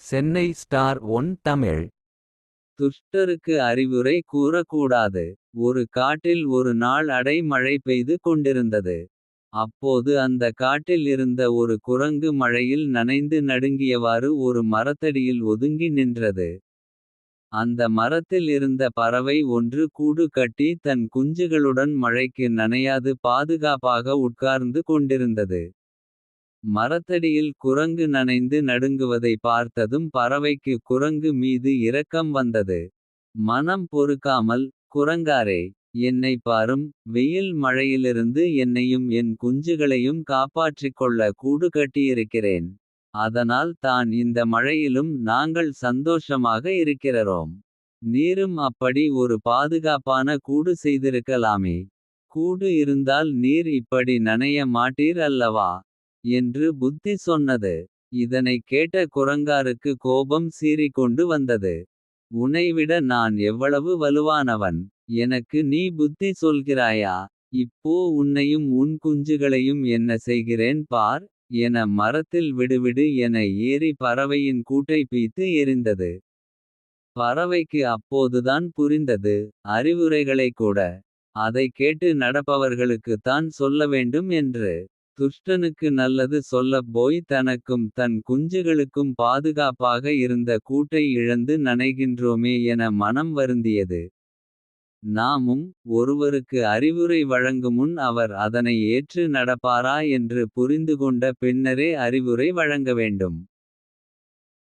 Chennai star one Tamil. துஷ்டருக்கு அறிவுரை கூறக்கூடாது. ஒரு காட்டில் ஒரு நாள் அடை மழை பெய்து கொண்டிருந்தது. அப்போது அந்த காட்டில் இருந்த ஒரு குரங்கு மழையில் நனைந்து நடுங்கியவாறு ஒரு மரத்தடியில் ஒதுங்கி நின்றது. அந்த மரத்தில் இருந்த பறவை ஒன்று கூடு கட்டி தன் குஞ்சுகளுடன் மழைக்கு நனையாது பாதுகாப்பாக உட்கார்ந்து கொண்டிருந்தது. மரத்தடியில் குரங்கு நனைந்து நடுங்குவதை பார்த்ததும் பறவைக்கு குரங்கு மீது இரக்கம் வந்தது. மனம் பொறுக்காமல் குரங்காரே என்னை பாரும். வெயில் மழையிலிருந்து என்னையும் என் குஞ்சுகளையும் காப்பாற்றிக்கொள்ள கூடு கட்டியிருக்கிறேன். அதனால் தான் இந்த மழையிலும் நாங்கள் சந்தோஷமாக இருக்கிறோம். நீரும் அப்படி ஒரு பாதுகாப்பான கூடு செய்திருக்கலாமே. கூடு இருந்தால் நீர் இப்படி நனைய மாட்டீர் அல்லவா. என்று புத்தி சொன்னது. இதனைக் கேட்ட குரங்காருக்கு கோபம் சீறிக்கொண்டு வந்தது. உனைவிட நான் எவ்வளவு வலுவானவன். எனக்கு நீ புத்தி சொல்கிறாயா. இப்போ உன்னையும் உன் குஞ்சுகளையும் என்ன செய்கிறேன் பார். என மரத்தில் விடுவிடு என ஏறி பறவையின் கூட்டை பீத்து எறிந்தது. பறவைக்கு அப்போதுதான் புரிந்தது. அறிவுரைகளைக் கூட. அதைக் கேட்டு நடப்பவர்களுக்குத்தான் சொல்ல வேண்டும் என்று. துஷ்டனுக்கு நல்லது சொல்லப் போய் தனக்கும் தன் குஞ்சுகளுக்கும் பாதுகாப்பாக இருந்த கூட்டை இழந்து நனைகின்றோமே என மனம் வருந்தியது. நாமும் ஒருவருக்கு அறிவுரை வழங்குமுன் அவர் அதனை ஏற்று நடப்பாரா என்று புரிந்துகொண்ட பின்னரே அறிவுரை வழங்க வேண்டும்.